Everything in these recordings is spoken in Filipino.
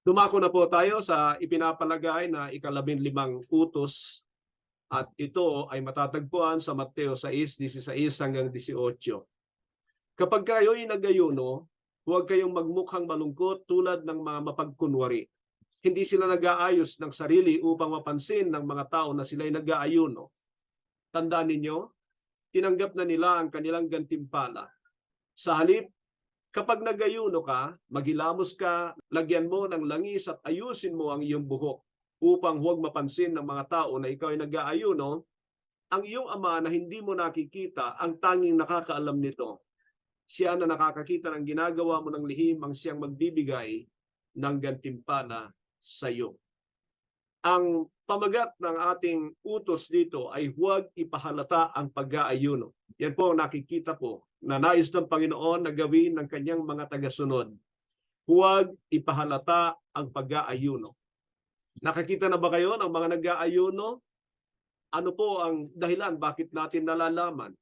Dumako na po tayo sa ipinapalagay na ikalabing limang utos at ito ay matatagpuan sa Mateo 6:16 hanggang 18. Kapag kayo'y nagayuno, huwag kayong magmukhang malungkot tulad ng mga mapagkunwari. Hindi sila nag-aayos ng sarili upang mapansin ng mga tao na sila'y nag-aayuno. Tandaan ninyo, tinanggap na nila ang kanilang gantimpala. Sa halip, kapag nagayuno ka, maghilamos ka, lagyan mo ng langis at ayusin mo ang iyong buhok upang huwag mapansin ng mga tao na ikaw ay nag-aayuno, ang iyong ama na hindi mo nakikita ang tanging nakakaalam nito. Siya na nakakakita ng ginagawa mo ng lihim ang siyang magbibigay ng gantimpala sa iyo. Ang pamagat ng ating utos dito ay huwag ipahalata ang pag-aayuno. Yan po ang nakikita po na nais ng Panginoon na gawin ng kanyang mga tagasunod. Huwag ipahalata ang pag-aayuno. Nakakita na ba kayo ng mga nag-aayuno? Ano po ang dahilan bakit natin nalalaman?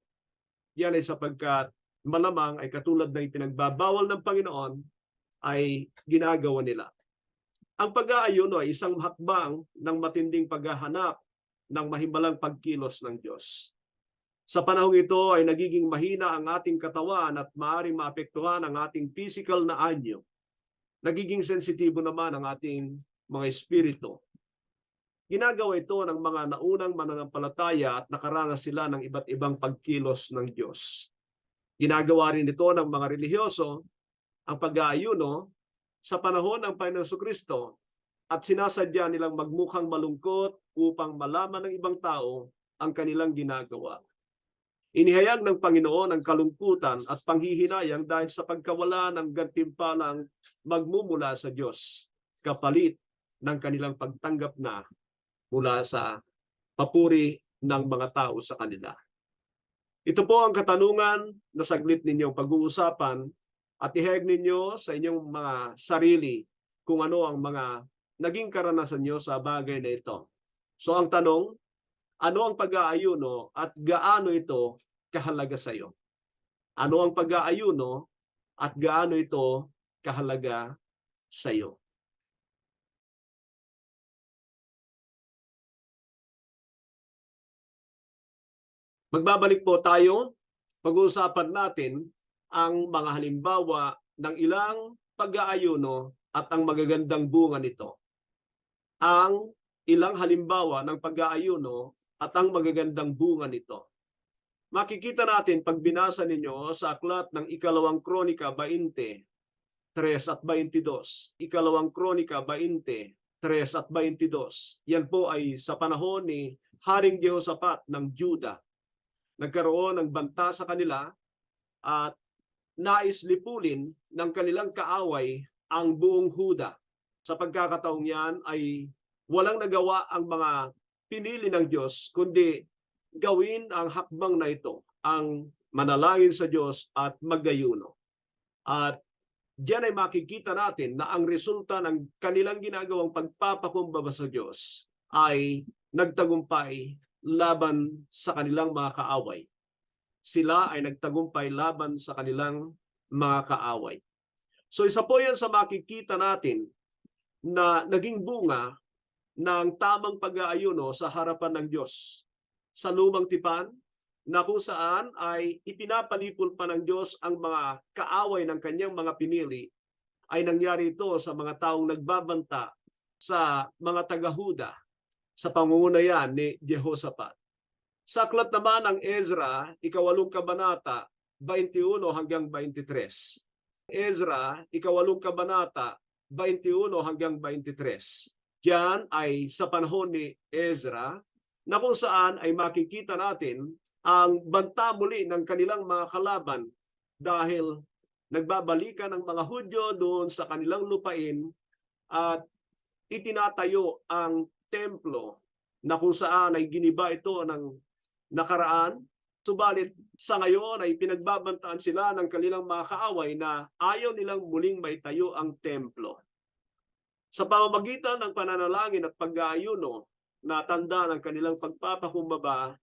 Yan ay sapagkat malamang ay katulad na ipinagbabawal ng Panginoon ay ginagawa nila. Ang pag-aayuno ay isang hakbang ng matinding paghahanap ng mahimbalang pagkilos ng Diyos. Sa panahong ito ay nagiging mahina ang ating katawan at maaaring maapektuhan ang ating physical na anyo. Nagiging sensitibo naman ang ating mga espiritu. Ginagawa ito ng mga naunang mananampalataya at nakaranas sila ng iba't ibang pagkilos ng Diyos. Ginagawa rin ito ng mga relihiyoso ang pag-aayuno sa panahon ng Panginoon Kristo at sinasadya nilang magmukhang malungkot upang malaman ng ibang tao ang kanilang ginagawa. Inihayag ng Panginoon ang kalungkutan at panghihinayang dahil sa pagkawala ng gantimpalang magmumula sa Diyos, kapalit ng kanilang pagtanggap na mula sa papuri ng mga tao sa kanila. Ito po ang katanungan na saglit ninyong pag-uusapan at ihayag ninyo sa inyong mga sarili kung ano ang mga naging karanasan nyo sa bagay na ito. So ang tanong, ano ang pag-aayuno at gaano ito kahalaga sa iyo? Ano ang pag-aayuno at gaano ito kahalaga sa iyo? Magbabalik po tayo. Pag-uusapan natin ang mga halimbawa ng ilang pag-aayuno at ang magagandang bunga nito. Ang ilang halimbawa ng pag-aayuno at ang magagandang bunga nito. Makikita natin pag binasa ninyo sa aklat ng ikalawang kronika 20, 3 at 22. Ikalawang kronika 20, 3 at 22. Yan po ay sa panahon ni Haring Jehoshaphat ng Juda. Nagkaroon ng banta sa kanila at nais lipulin ng kanilang kaaway ang buong Huda. Sa pagkakataong yan ay walang nagawa ang mga pinili ng Diyos kundi gawin ang hakbang na ito, ang manalangin sa Diyos at maggayuno. At diyan ay makikita natin na ang resulta ng kanilang ginagawang pagpapakumbaba sa Diyos ay nagtagumpay laban sa kanilang mga kaaway sila ay nagtagumpay laban sa kanilang mga kaaway. So isa po yan sa makikita natin na naging bunga ng tamang pag-aayuno sa harapan ng Diyos. Sa lumang tipan, na kung saan ay ipinapalipol pa ng Diyos ang mga kaaway ng kanyang mga pinili, ay nangyari ito sa mga taong nagbabanta sa mga taga-Huda sa pangungunayan ni Jehoshaphat. Sa aklat naman ng Ezra, ikawalong kabanata, 21 hanggang 23. Ezra, ikawalong kabanata, 21 hanggang 23. Diyan ay sa panahon ni Ezra na kung saan ay makikita natin ang banta muli ng kanilang mga kalaban dahil nagbabalikan ng mga Hudyo doon sa kanilang lupain at itinatayo ang templo na kung saan ay giniba ito ng nakaraan. Subalit sa ngayon ay pinagbabantaan sila ng kanilang mga kaaway na ayaw nilang muling maitayo ang templo. Sa pamamagitan ng pananalangin at pag-aayuno na tanda ng kanilang pagpapakumbaba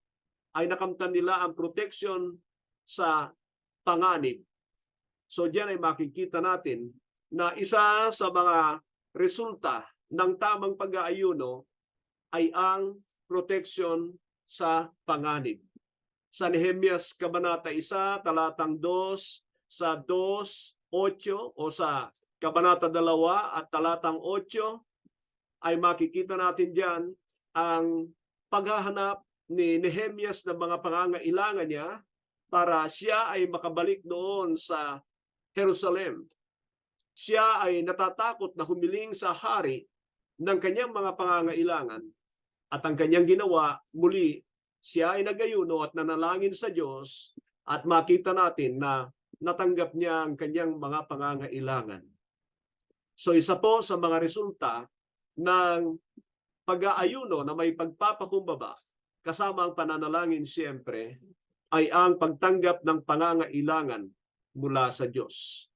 ay nakamtan nila ang proteksyon sa panganib So diyan ay makikita natin na isa sa mga resulta ng tamang pag-aayuno ay ang protection sa panganib. Sa Nehemias Kabanata 1, talatang 2, sa 2, 8 o sa Kabanata 2 at talatang 8 ay makikita natin diyan ang paghahanap ni Nehemias ng mga pangangailangan niya para siya ay makabalik doon sa Jerusalem. Siya ay natatakot na humiling sa hari ng kanyang mga pangangailangan at ang kanyang ginawa muli siya ay nagayuno at nanalangin sa Diyos at makita natin na natanggap niya ang kanyang mga pangangailangan. So isa po sa mga resulta ng pag-aayuno na may pagpapakumbaba kasama ang pananalangin siyempre ay ang pagtanggap ng pangangailangan mula sa Diyos.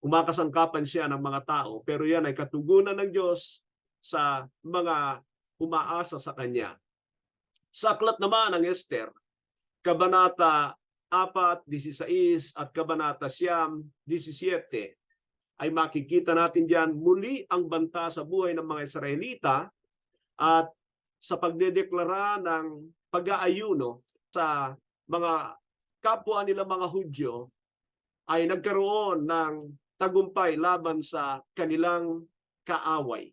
Kumakasangkapan siya ng mga tao pero yan ay katugunan ng Diyos sa mga umaasa sa Kanya. Sa aklat naman ng Esther, Kabanata 4, 16 at Kabanata Siyam, 17 ay makikita natin diyan muli ang banta sa buhay ng mga Israelita at sa pagdedeklara ng pag-aayuno sa mga kapwa nila mga Hudyo ay nagkaroon ng tagumpay laban sa kanilang kaaway.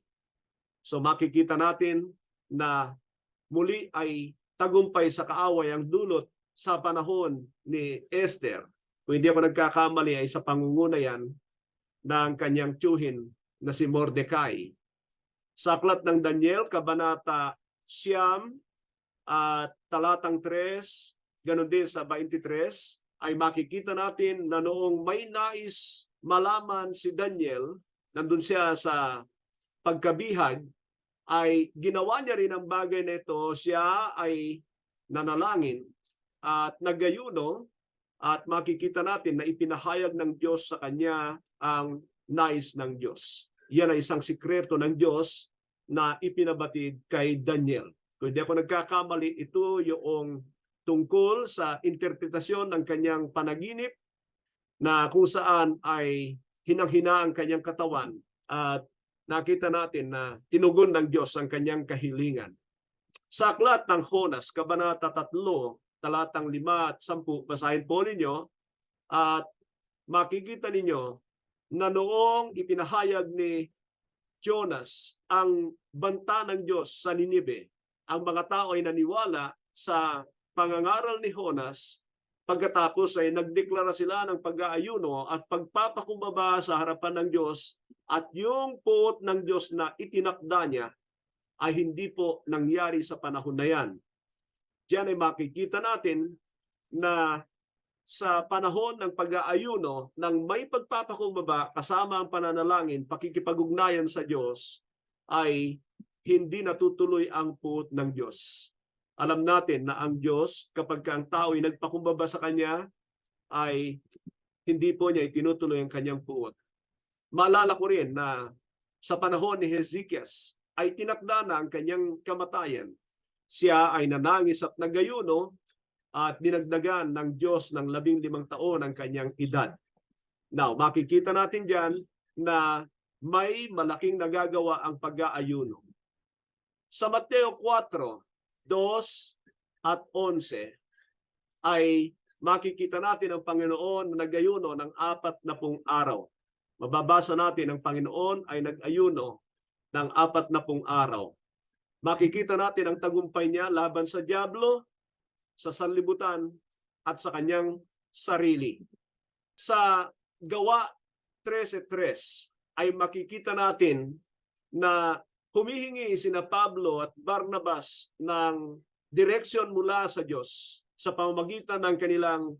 So makikita natin na muli ay tagumpay sa kaaway ang dulot sa panahon ni Esther. Kung hindi ako nagkakamali ay sa pangunguna yan ng kanyang tiyuhin na si Mordecai. Sa aklat ng Daniel, Kabanata Siyam at talatang 3, ganun din sa 23, ay makikita natin na noong may nais malaman si Daniel, nandun siya sa pagkabihag, ay ginawa niya rin ang bagay na ito. Siya ay nanalangin at nagayuno at makikita natin na ipinahayag ng Diyos sa kanya ang nais ng Diyos. Yan ay isang sikreto ng Diyos na ipinabatid kay Daniel. Kung hindi ako nagkakamali, ito yung tungkol sa interpretasyon ng kanyang panaginip na kung saan ay hinang-hina ang kanyang katawan at nakita natin na tinugon ng Diyos ang kanyang kahilingan. Sa aklat ng Honas, Kabanata 3, talatang 5 at 10, basahin po ninyo at makikita ninyo na noong ipinahayag ni Jonas ang banta ng Diyos sa Ninibe, ang mga tao ay naniwala sa pangangaral ni Jonas pagkatapos ay nagdeklara sila ng pag-aayuno at pagpapakumbaba sa harapan ng Diyos at yung puot ng Diyos na itinakda niya ay hindi po nangyari sa panahon na yan. Diyan ay makikita natin na sa panahon ng pag-aayuno ng may pagpapakumbaba kasama ang pananalangin, pakikipag-ugnayan sa Diyos ay hindi natutuloy ang puot ng Diyos. Alam natin na ang Diyos kapag ang tao ay nagpakumbaba sa Kanya ay hindi po niya itinutuloy ang kanyang puot. Maalala ko rin na sa panahon ni Hezekias ay tinakda na ang kanyang kamatayan. Siya ay nanangis at nagayuno at dinagdagan ng Diyos ng labing limang taon ang kanyang edad. Now, makikita natin dyan na may malaking nagagawa ang pag-aayuno. Sa Mateo 4, 2 at 11 ay makikita natin ang Panginoon na nagayuno ng apat na pung araw. Mababasa natin ang Panginoon ay nag-ayuno ng apat na pung araw. Makikita natin ang tagumpay niya laban sa Diablo, sa sanlibutan, at sa kanyang sarili. Sa gawa 13.3 ay makikita natin na humihingi sina Pablo at Barnabas ng direksyon mula sa Diyos sa pamamagitan ng kanilang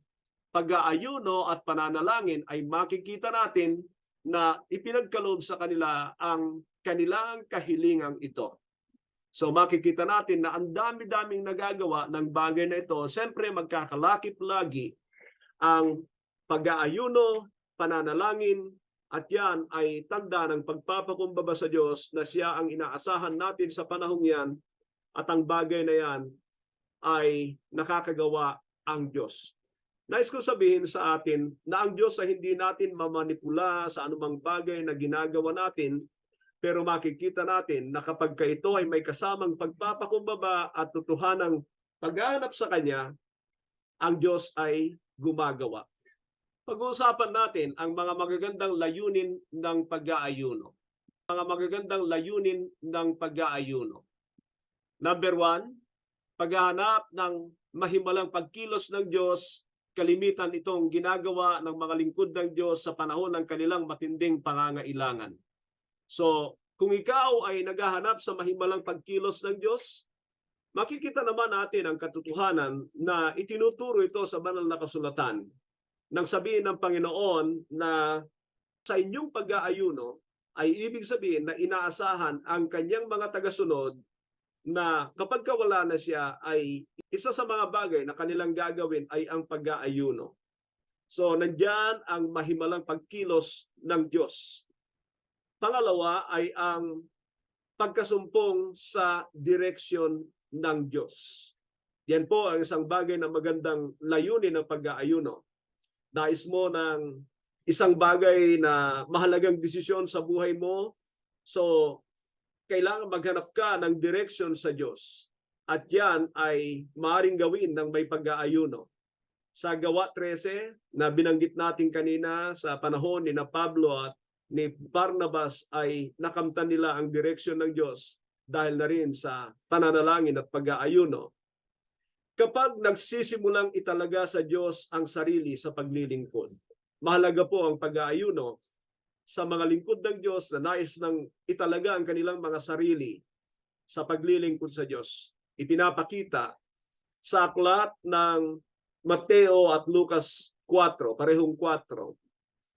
pag-aayuno at pananalangin ay makikita natin na ipinagkaloob sa kanila ang kanilang kahilingang ito. So makikita natin na ang dami-daming nagagawa ng bagay na ito. Siyempre magkakalakip lagi ang pag-aayuno, pananalangin, at yan ay tanda ng pagpapakumbaba sa Diyos na siya ang inaasahan natin sa panahong yan at ang bagay na yan ay nakakagawa ang Diyos. Nais ko sabihin sa atin na ang Diyos ay hindi natin mamanipula sa anumang bagay na ginagawa natin pero makikita natin na kapag ka ito ay may kasamang pagpapakumbaba at tutuhanang paghahanap sa Kanya, ang Diyos ay gumagawa. Pag-uusapan natin ang mga magagandang layunin ng pag-aayuno. Mga magagandang layunin ng pag-aayuno. Number one, paghahanap ng mahimalang pagkilos ng Diyos, kalimitan itong ginagawa ng mga lingkod ng Diyos sa panahon ng kanilang matinding pangangailangan. So, kung ikaw ay naghahanap sa mahimalang pagkilos ng Diyos, makikita naman natin ang katotohanan na itinuturo ito sa banal na kasulatan nang sabihin ng Panginoon na sa inyong pag-aayuno ay ibig sabihin na inaasahan ang kanyang mga tagasunod na kapag kawala na siya ay isa sa mga bagay na kanilang gagawin ay ang pag-aayuno. So nandyan ang mahimalang pagkilos ng Diyos. Pangalawa ay ang pagkasumpong sa direksyon ng Diyos. Yan po ang isang bagay na magandang layunin ng pag-aayuno. Nais mo ng isang bagay na mahalagang desisyon sa buhay mo, so kailangan maghanap ka ng direksyon sa Diyos. At yan ay maaaring gawin ng may pag-aayuno. Sa Gawa 13 na binanggit natin kanina sa panahon ni na Pablo at ni Barnabas ay nakamtan nila ang direksyon ng Diyos dahil na rin sa pananalangin at pag-aayuno. Kapag nagsisimulang italaga sa Diyos ang sarili sa paglilingkod, mahalaga po ang pag-aayuno sa mga lingkod ng Diyos na nais ng italaga ang kanilang mga sarili sa paglilingkod sa Diyos. Ipinapakita sa aklat ng Mateo at Lucas 4, parehong 4,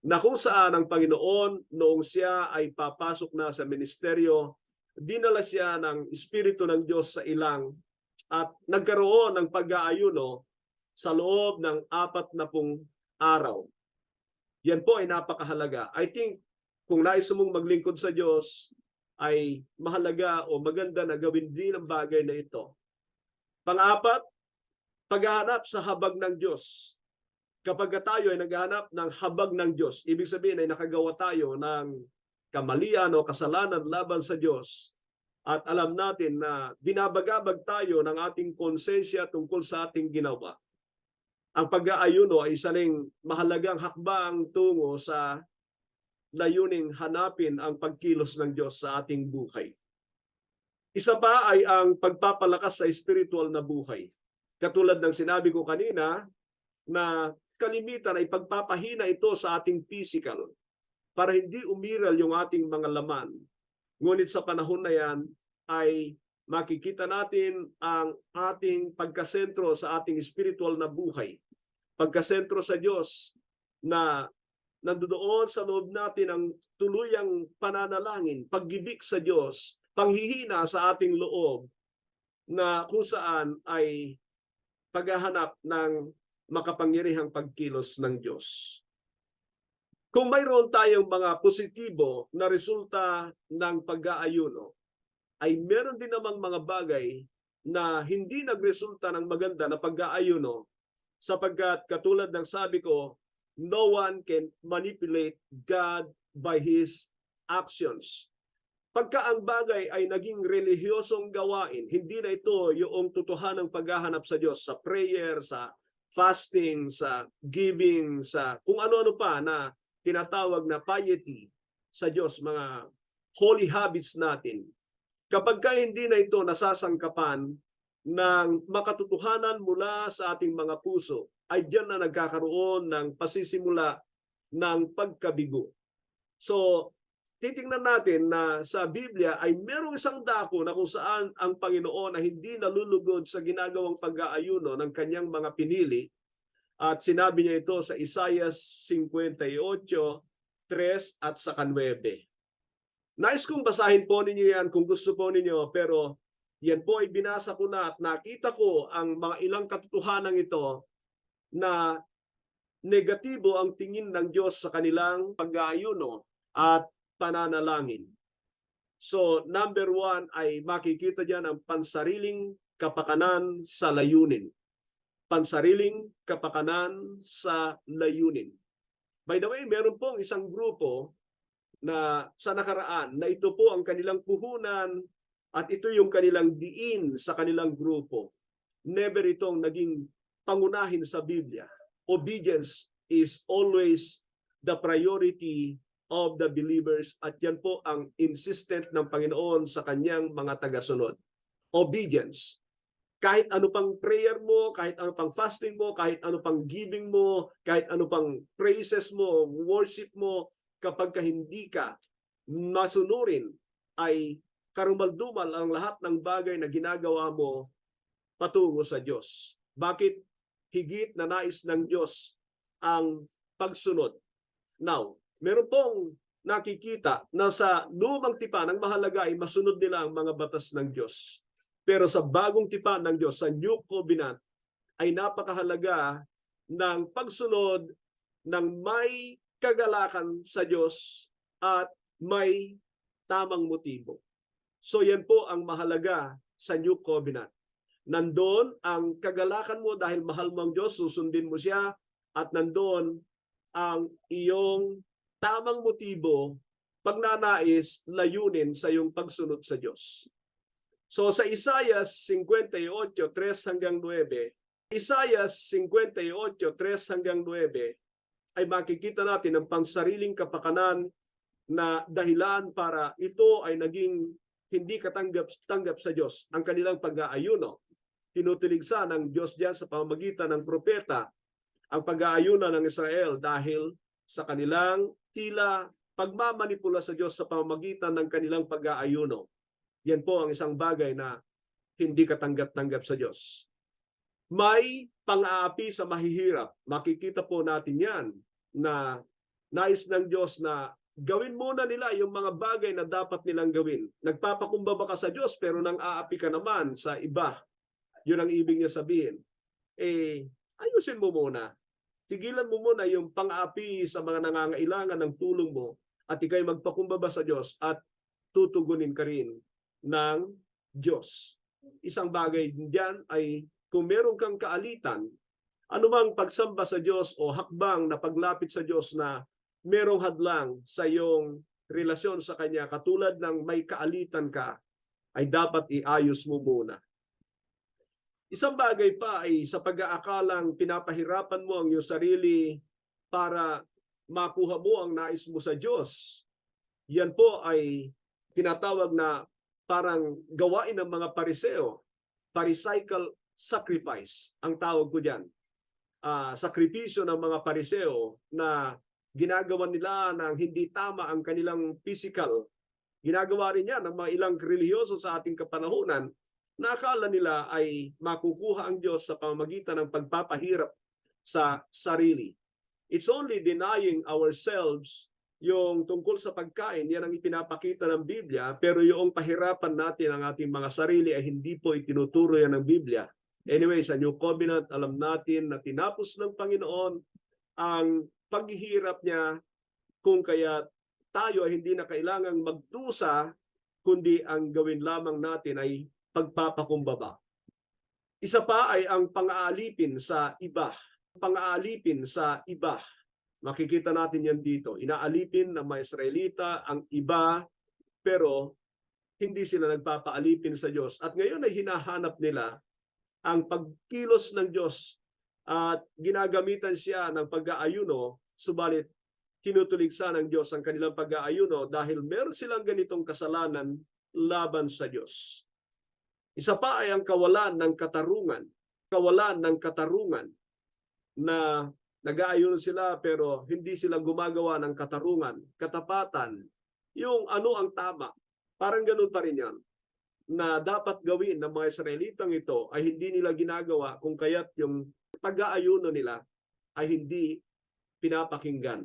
na kung saan ang Panginoon noong siya ay papasok na sa ministeryo, dinala siya ng Espiritu ng Diyos sa ilang at nagkaroon ng pag-aayuno sa loob ng apat na pung araw. Yan po ay napakahalaga. I think kung nais mong maglingkod sa Diyos, ay mahalaga o maganda na gawin din ang bagay na ito. Pang-apat, paghahanap sa habag ng Diyos. Kapag tayo ay naghahanap ng habag ng Diyos, ibig sabihin ay nakagawa tayo ng kamalian o kasalanan laban sa Diyos, at alam natin na binabagabag tayo ng ating konsensya tungkol sa ating ginawa. Ang pag-aayuno ay isa ring mahalagang hakbang tungo sa layuning hanapin ang pagkilos ng Diyos sa ating buhay. Isa pa ay ang pagpapalakas sa spiritual na buhay. Katulad ng sinabi ko kanina na kalimitan ay pagpapahina ito sa ating physical para hindi umiral yung ating mga laman. Ngunit sa panahon na yan ay makikita natin ang ating pagkasentro sa ating spiritual na buhay. Pagkasentro sa Diyos na nandoon sa loob natin ang tuluyang pananalangin, paggibik sa Diyos, panghihina sa ating loob na kung saan ay paghahanap ng makapangyarihang pagkilos ng Diyos. Kung mayroon tayong mga positibo na resulta ng pag-aayuno, ay meron din namang mga bagay na hindi nagresulta ng maganda na pag-aayuno sapagkat katulad ng sabi ko, no one can manipulate God by His actions. Pagka ang bagay ay naging relihiyosong gawain, hindi na ito yung totohanang paghahanap sa Diyos sa prayer, sa fasting, sa giving, sa kung ano-ano pa na tinatawag na piety sa Diyos, mga holy habits natin. Kapag ka hindi na ito nasasangkapan ng makatotohanan mula sa ating mga puso, ay diyan na nagkakaroon ng pasisimula ng pagkabigo. So, titingnan natin na sa Biblia ay merong isang dako na kung saan ang Panginoon na hindi nalulugod sa ginagawang pag-aayuno ng kanyang mga pinili. At sinabi niya ito sa Isaiah 58, 3 at sa 9. Nais kong basahin po ninyo yan kung gusto po ninyo pero yan po ay binasa ko na at nakita ko ang mga ilang katotohanan ito na negatibo ang tingin ng Diyos sa kanilang pag-aayuno at pananalangin. So number one ay makikita diyan ang pansariling kapakanan sa layunin. pansariling kapakanan sa layunin. By the way, meron pong isang grupo na sa nakaraan na ito po ang kanilang puhunan at ito yung kanilang diin sa kanilang grupo. Never itong naging pangunahin sa Biblia. Obedience is always the priority of the believers at yan po ang insistent ng Panginoon sa kanyang mga tagasunod. Obedience. Kahit ano pang prayer mo, kahit ano pang fasting mo, kahit ano pang giving mo, kahit ano pang praises mo, worship mo, kapag ka hindi ka masunurin ay karumaldumal ang lahat ng bagay na ginagawa mo patungo sa Diyos. Bakit higit na nais ng Diyos ang pagsunod? Now, meron pong nakikita na sa lumang tipan, ang mahalaga ay masunod nila ang mga batas ng Diyos. Pero sa bagong tipan ng Diyos, sa New Covenant, ay napakahalaga ng pagsunod ng may kagalakan sa Diyos at may tamang motibo. So yan po ang mahalaga sa New Covenant. Nandun ang kagalakan mo dahil mahal mo ang Diyos, susundin mo siya at nandun ang iyong tamang motibo pagnanais layunin sa iyong pagsunod sa Diyos. So sa Isaiah 58, 3 hanggang 9, Isaiah 58, 3 hanggang 9, ay makikita natin ang pangsariling kapakanan na dahilan para ito ay naging hindi katanggap-tanggap sa Diyos ang kanilang pag-aayuno. Tinutuligsa ng Diyos diyan sa pamamagitan ng propeta ang pag-aayuno ng Israel dahil sa kanilang tila pagmamanipula sa Diyos sa pamamagitan ng kanilang pag-aayuno. Yan po ang isang bagay na hindi katanggap-tanggap sa Diyos. May pang-aapi sa mahihirap. Makikita po natin yan na nais ng Diyos na gawin muna nila yung mga bagay na dapat nilang gawin. Nagpapakumbaba ka sa Diyos pero nang aapi ka naman sa iba. Yun ang ibig niya sabihin. Eh, ayusin mo muna. Tigilan mo muna yung pang-aapi sa mga nangangailangan ng tulong mo at ikay magpakumbaba sa Diyos at tutugunin ka rin ng Diyos. Isang bagay diyan ay kung meron kang kaalitan, anumang pagsamba sa Diyos o hakbang na paglapit sa Diyos na merong hadlang sa iyong relasyon sa Kanya, katulad ng may kaalitan ka, ay dapat iayos mo muna. Isang bagay pa ay sa pag-aakalang pinapahirapan mo ang iyong sarili para makuha mo ang nais mo sa Diyos. Yan po ay tinatawag na parang gawain ng mga pariseo, pharisaical sacrifice ang tawag ko diyan. Ah, sakripisyo ng mga pariseo na ginagawa nila ng hindi tama ang kanilang physical. Ginagawa rin yan ng mga ilang relihiyoso sa ating kapanahunan na akala nila ay makukuha ang Diyos sa pamamagitan ng pagpapahirap sa sarili. It's only denying ourselves yung tungkol sa pagkain, yan ang ipinapakita ng Biblia, pero yung pahirapan natin ang ating mga sarili ay hindi po itinuturo yan ng Biblia. Anyway, sa New Covenant, alam natin na tinapos ng Panginoon ang paghihirap niya kung kaya tayo ay hindi na kailangang magdusa, kundi ang gawin lamang natin ay pagpapakumbaba. Isa pa ay ang pang-aalipin sa iba. Pang-aalipin sa iba. Makikita natin yan dito. Inaalipin ng mga Israelita ang iba, pero hindi sila nagpapaalipin sa Diyos. At ngayon ay hinahanap nila ang pagkilos ng Diyos at ginagamitan siya ng pag-aayuno, subalit tinutuligsa ng Diyos ang kanilang pag-aayuno dahil meron silang ganitong kasalanan laban sa Diyos. Isa pa ay ang kawalan ng katarungan. Kawalan ng katarungan na nag-aayuno sila pero hindi sila gumagawa ng katarungan, katapatan, yung ano ang tama. Parang ganun pa rin yan na dapat gawin ng mga Israelitang ito ay hindi nila ginagawa kung kaya't yung pag-aayuno nila ay hindi pinapakinggan.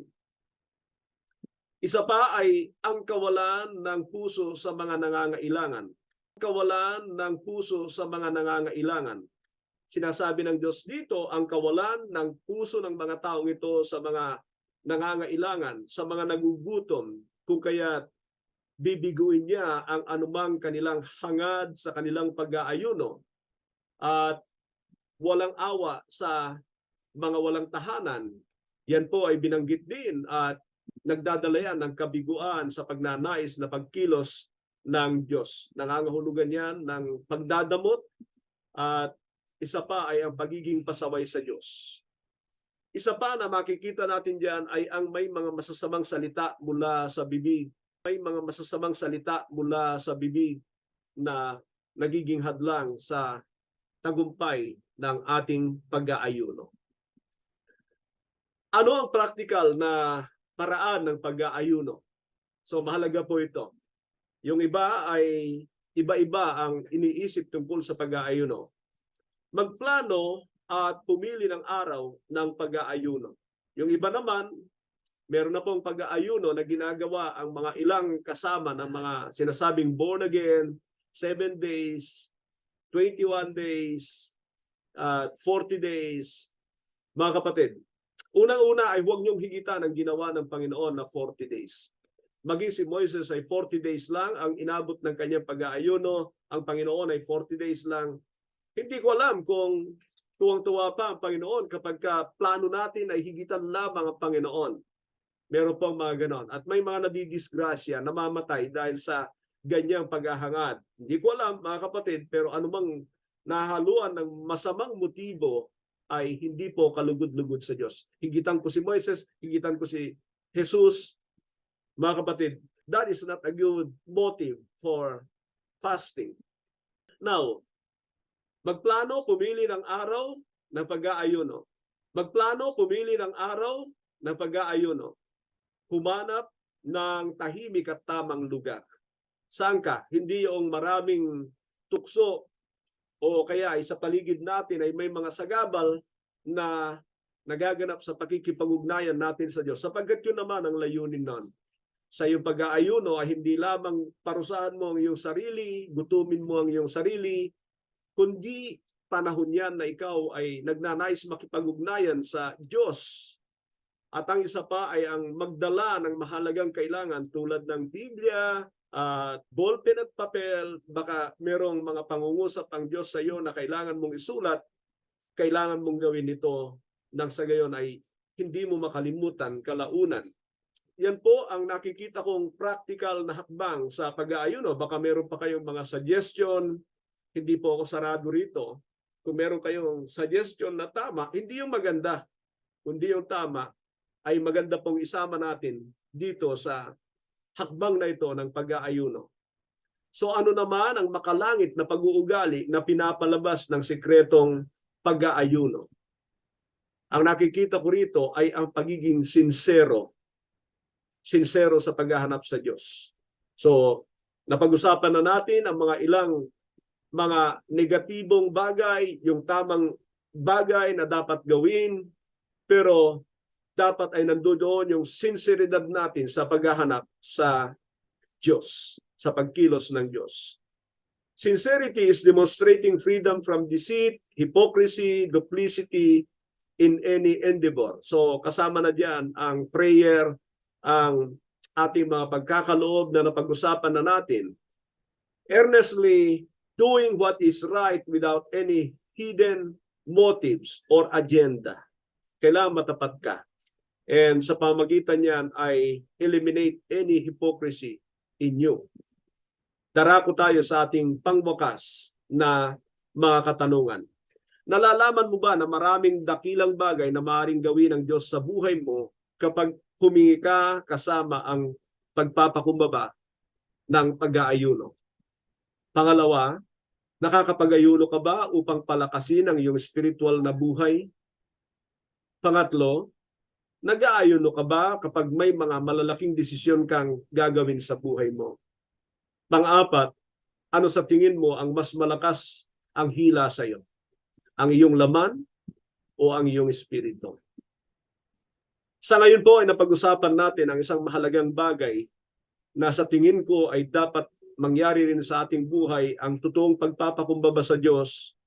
Isa pa ay ang kawalan ng puso sa mga nangangailangan. Kawalan ng puso sa mga nangangailangan. Sinasabi ng Diyos dito ang kawalan ng puso ng mga taong ito sa mga nangangailangan, sa mga nagugutom, kung kaya bibiguin niya ang anumang kanilang hangad sa kanilang pag-aayuno at walang awa sa mga walang tahanan. Yan po ay binanggit din at nagdadala yan ng kabiguan sa pagnanais na pagkilos ng Diyos. Nangangahulugan yan ng pagdadamot at isa pa ay ang pagiging pasaway sa Diyos. Isa pa na makikita natin diyan ay ang may mga masasamang salita mula sa bibig. May mga masasamang salita mula sa bibig na nagiging hadlang sa tagumpay ng ating pag-aayuno. Ano ang practical na paraan ng pag-aayuno? So mahalaga po ito. Yung iba ay iba-iba ang iniisip tungkol sa pag-aayuno. Magplano at pumili ng araw ng pag-aayuno. Yung iba naman, meron na pong pag-aayuno na ginagawa ang mga ilang kasama ng mga sinasabing born again, 7 days, 21 days, uh, 40 days. Mga kapatid, unang-una ay huwag niyong higitan ang ginawa ng Panginoon na 40 days. Maging si Moises ay 40 days lang ang inabot ng kanyang pag-aayuno, ang Panginoon ay 40 days lang. Hindi ko alam kung tuwang-tuwa pa ang Panginoon kapag ka plano natin ay higitan lamang ang Panginoon. Meron pong mga ganon. At may mga nadidisgrasya, namamatay dahil sa ganyang paghahangad. Hindi ko alam mga kapatid, pero anumang nahaluan ng masamang motibo ay hindi po kalugod-lugod sa Diyos. Higitan ko si Moises, higitan ko si Jesus. Mga kapatid, that is not a good motive for fasting. Now, magplano, pumili ng araw ng pag-aayuno. Magplano, pumili ng araw ng pag-aayuno. Humanap ng tahimik at tamang lugar. Saan ka? Hindi yung maraming tukso o kaya ay sa paligid natin ay may mga sagabal na nagaganap sa pakikipag-ugnayan natin sa Diyos. Sapagkat yun naman ang layunin nun. Sa iyong pag-aayuno ay hindi lamang parusahan mo ang iyong sarili, gutumin mo ang iyong sarili, kundi panahon yan na ikaw ay nagnanais makipag-ugnayan sa Diyos. At ang isa pa ay ang magdala ng mahalagang kailangan tulad ng Biblia, at ballpen at papel, baka merong mga pangungusap ang Diyos sa iyo na kailangan mong isulat, kailangan mong gawin ito nang sa gayon ay hindi mo makalimutan kalaunan. Yan po ang nakikita kong practical na hakbang sa pag-aayuno. Baka meron pa kayong mga suggestion, hindi po ako sarado rito. Kung meron kayong suggestion na tama, hindi yung maganda, kundi yung tama, ay maganda pong isama natin dito sa hakbang na ito ng pag-aayuno. So ano naman ang makalangit na pag-uugali na pinapalabas ng sikretong pag-aayuno? Ang nakikita ko rito ay ang pagiging sincero. Sincero sa paghahanap sa Diyos. So, napag-usapan na natin ang mga ilang mga negatibong bagay, yung tamang bagay na dapat gawin, pero dapat ay nandoon yung sinseridad natin sa paghahanap sa Diyos, sa pagkilos ng Diyos. Sincerity is demonstrating freedom from deceit, hypocrisy, duplicity in any endeavor. So kasama na diyan ang prayer, ang ating mga pagkakaloob na napag-usapan na natin. Earnestly doing what is right without any hidden motives or agenda. Kailangan matapat ka. And sa pamagitan niyan ay eliminate any hypocrisy in you. Darako tayo sa ating pangwakas na mga katanungan. Nalalaman mo ba na maraming dakilang bagay na maaaring gawin ng Diyos sa buhay mo kapag humingi ka kasama ang pagpapakumbaba ng pag-aayuno? Pangalawa, nakakapag-ayuno ka ba upang palakasin ang iyong spiritual na buhay? Pangatlo, nag-aayuno ka ba kapag may mga malalaking desisyon kang gagawin sa buhay mo? Pang-apat, ano sa tingin mo ang mas malakas ang hila sa iyo? Ang iyong laman o ang iyong espiritu? Sa ngayon po ay napag-usapan natin ang isang mahalagang bagay na sa tingin ko ay dapat mangyari rin sa ating buhay ang totoong pagpapakumbaba sa Diyos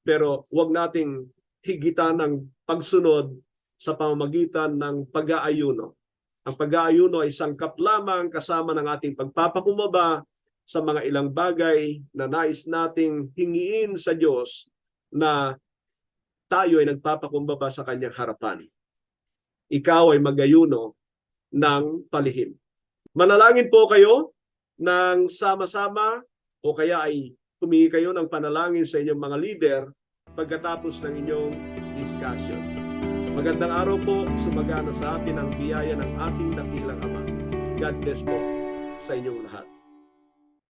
pero huwag nating higitan ng pagsunod sa pamamagitan ng pag-aayuno. Ang pag-aayuno ay sangkap lamang kasama ng ating pagpapakumbaba sa mga ilang bagay na nais nating hingiin sa Diyos na tayo ay nagpapakumbaba sa kanyang harapan. Ikaw ay magayuno ng palihim. Manalangin po kayo ng sama-sama o kaya ay humingi kayo ng panalangin sa inyong mga leader pagkatapos ng inyong discussion. Magandang araw po, sumagana sa atin ang biyaya ng ating dakilang Ama. God bless po sa inyong lahat.